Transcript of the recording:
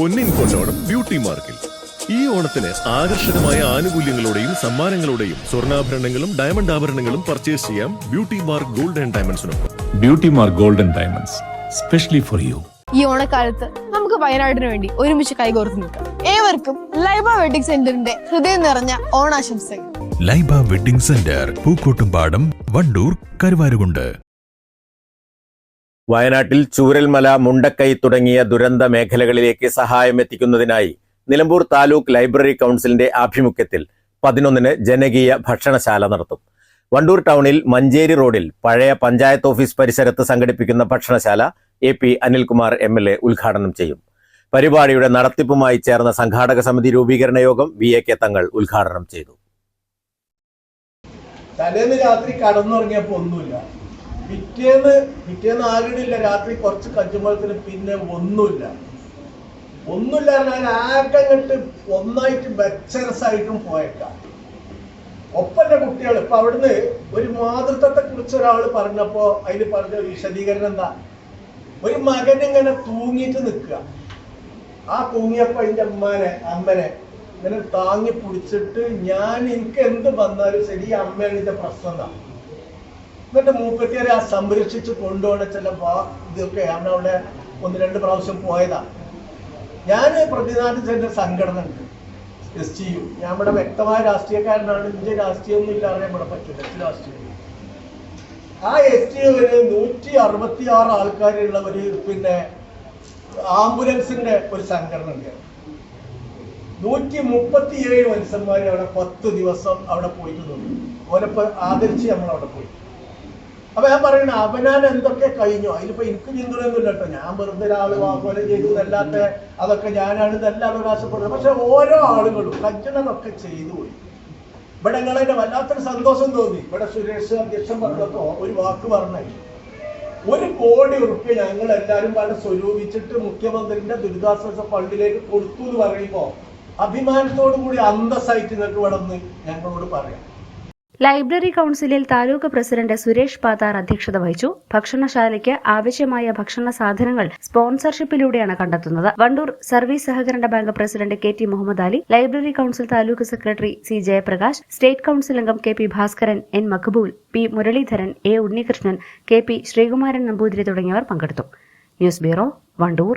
പൊന്നിൻ കൊണ്ടോണം ബ്യൂട്ടി മാർക്കിൽ. ഈ ഓണത്തിന് ആകർഷകമായ ആനുകൂല്യങ്ങളോടെയും സമ്മാനങ്ങളോടെയും സ്വർണാഭരണങ്ങളും ഡയമണ്ട് ആഭരണങ്ങളും പർച്ചേസ് ചെയ്യാം beauty mark gold and ഡയമണ്ട്സിനൊപ്പം. Beauty Mark Gold and Diamonds specially for you ഈ ഓണക്കാലത്ത് നമുക്ക് വയനാടിന് വേണ്ടി ഒരുമിച്ച് കൈകോർത്ത് നിൽക്കാം. ഏവർക്കും ലൈബ വെഡിങ് സെന്ററിന്റെ ഹൃദയം നിറഞ്ഞ ഓണാശംസകൾ. Laiba wedding centre Pookkottumpadam Wandoor Karuvarakundu. വയനാട്ടിൽ ചൂരൽമല മുണ്ടക്കൈ തുടങ്ങിയ ദുരന്ത മേഖലകളിലേക്ക് സഹായം എത്തിക്കുന്നതിനായി നിലമ്പൂർ താലൂക്ക് ലൈബ്രറി കൗൺസിലിന്റെ ആഭിമുഖ്യത്തിൽ പതിനൊന്നിന് ജനകീയ ഭക്ഷണശാല നടത്തും. വണ്ടൂർ ടൗണിൽ മഞ്ചേരി റോഡിൽ പഴയ പഞ്ചായത്ത് ഓഫീസ് പരിസരത്ത് സംഘടിപ്പിക്കുന്ന ഭക്ഷണശാല A P Anilkumar M L A ഉദ്ഘാടനം ചെയ്യും. പരിപാടിയുടെ നടത്തിപ്പുമായി ചേർന്ന സംഘാടക സമിതി രൂപീകരണ യോഗം വി എ കെ തങ്ങൾ ഉദ്ഘാടനം ചെയ്തു. തലേന്ന് രാത്രി കടന്നുറങ്ങിയപ്പോ ഒന്നുമില്ല. പിറ്റേന്ന് പിറ്റേന്ന് ആരുടില്ല രാത്രി കുറച്ച് കച്ചുമ്പോഴത്തിന് പിന്നെ ഒന്നുമില്ല. ഒന്നുമില്ല ആക്കം കെട്ട് ഒന്നായിട്ട് ബച്ചരസായിട്ടും പോയേക്കാം. ഒപ്പന്റെ കുട്ടികൾ. ഇപ്പൊ അവിടുന്ന് ഒരു മാതൃത്വത്തെ കുറിച്ച് ഒരാൾ പറഞ്ഞപ്പോ അതിന് പറഞ്ഞ വിശദീകരണം എന്താ? ഒരു മകൻ ഇങ്ങനെ തൂങ്ങിയിട്ട് നിൽക്കുക. ആ തൂങ്ങിയപ്പോ അതിന്റെ അമ്മനെ അമ്മനെ ഇങ്ങനെ താങ്ങി പിടിച്ചിട്ട് ഞാൻ എനിക്ക് എന്ത് വന്നാലും ശരി ഈ അമ്മയാണ് ഇതിന്റെ പ്രശ്നം എന്താ എന്നിട്ട് മൂപ്പത്തിയാരെ ആ സംരക്ഷിച്ച് കൊണ്ടുപോകണ ചില ഇതൊക്കെ ഞാൻ അവിടെ ഒന്ന് രണ്ട് പ്രാവശ്യം പോയതാ. ഞാൻ പ്രതിനാഥ് ചെന്ന സംഘടന ഉണ്ട് എസ് ടി യു. ഞാൻ ഇവിടെ വ്യക്തമായ രാഷ്ട്രീയക്കാരനാണ്. ഇന്ത്യ രാഷ്ട്രീയമൊന്നും ഇല്ല അറിയാൻ ഇവിടെ പറ്റില്ല. എസ് രാഷ്ട്രീയം? ആ എസ് ടി യുവിന് നൂറ്റി അറുപത്തി ആറ് ആൾക്കാരുള്ള ഒരു പിന്നെ ആംബുലൻസിന്റെ ഒരു സംഘടന ഉണ്ട് നൂറ്റി മുപ്പത്തി ഏഴ് മനുഷ്യന്മാർ അവിടെ പത്ത് ദിവസം അവിടെ പോയിട്ട് നിന്നു. ആദരിച്ച് നമ്മൾ അവിടെ പോയി. അപ്പൊ ഞാൻ പറയണ അവനാൻ എന്തൊക്കെ കഴിഞ്ഞു അതിലിപ്പോ എനിക്ക് ചിന്തയൊന്നുമില്ല കേട്ടോ. ഞാൻ വെറുതെ ഒരാൾ വാഗ്ദാനം ചെയ്തതല്ലാത്ത അതൊക്കെ ഞാനാണ് ഇതെല്ലാം അവകാശപ്പെടുന്നത് പക്ഷെ ഓരോ ആളുകളും കജ്ജണതൊക്കെ ചെയ്തു പോയി. ഇവിടെ നിങ്ങളതിന്റെ വല്ലാത്തൊരു സന്തോഷം തോന്നി. ഇവിടെ സുരേഷ് അധ്യക്ഷൻ പറഞ്ഞപ്പോ ഒരു വാക്ക് പറഞ്ഞു. ഒരു കോടി ഉറുപ്പ്യ ഞങ്ങൾ എല്ലാവരും വളരെ സ്വരൂപിച്ചിട്ട് മുഖ്യമന്ത്രിന്റെ ദുരിതാശ്വാസ ഫണ്ടിലേക്ക് കൊടുത്തു എന്ന് പറയുമ്പോ അഭിമാനത്തോടു കൂടി അന്തസ്സായിട്ട് നിങ്ങൾക്ക് ഇവിടെ നിന്ന് ഞങ്ങളോട് പറയാം. ലൈബ്രറി കൗൺസിലിൽ താലൂക്ക് പ്രസിഡന്റ് സുരേഷ് പാതാർ അധ്യക്ഷത വഹിച്ചു. ഭക്ഷണശാലയ്ക്ക് ആവശ്യമായ ഭക്ഷണ സാധനങ്ങൾ സ്പോൺസർഷിപ്പിലൂടെയാണ് കണ്ടെത്തുന്നത്. വണ്ടൂർ സർവീസ് സഹകരണ bank president K T Muhammad Ali library council taluk secretary C Jayaprakash state council അംഗം K P Bhaskaran N Maqbool P Muraleedharan A Unnikrishnan K P Sreekumaran Namboothiri തുടങ്ങിയവർ പങ്കെടുത്തു. News bureau Wandoor.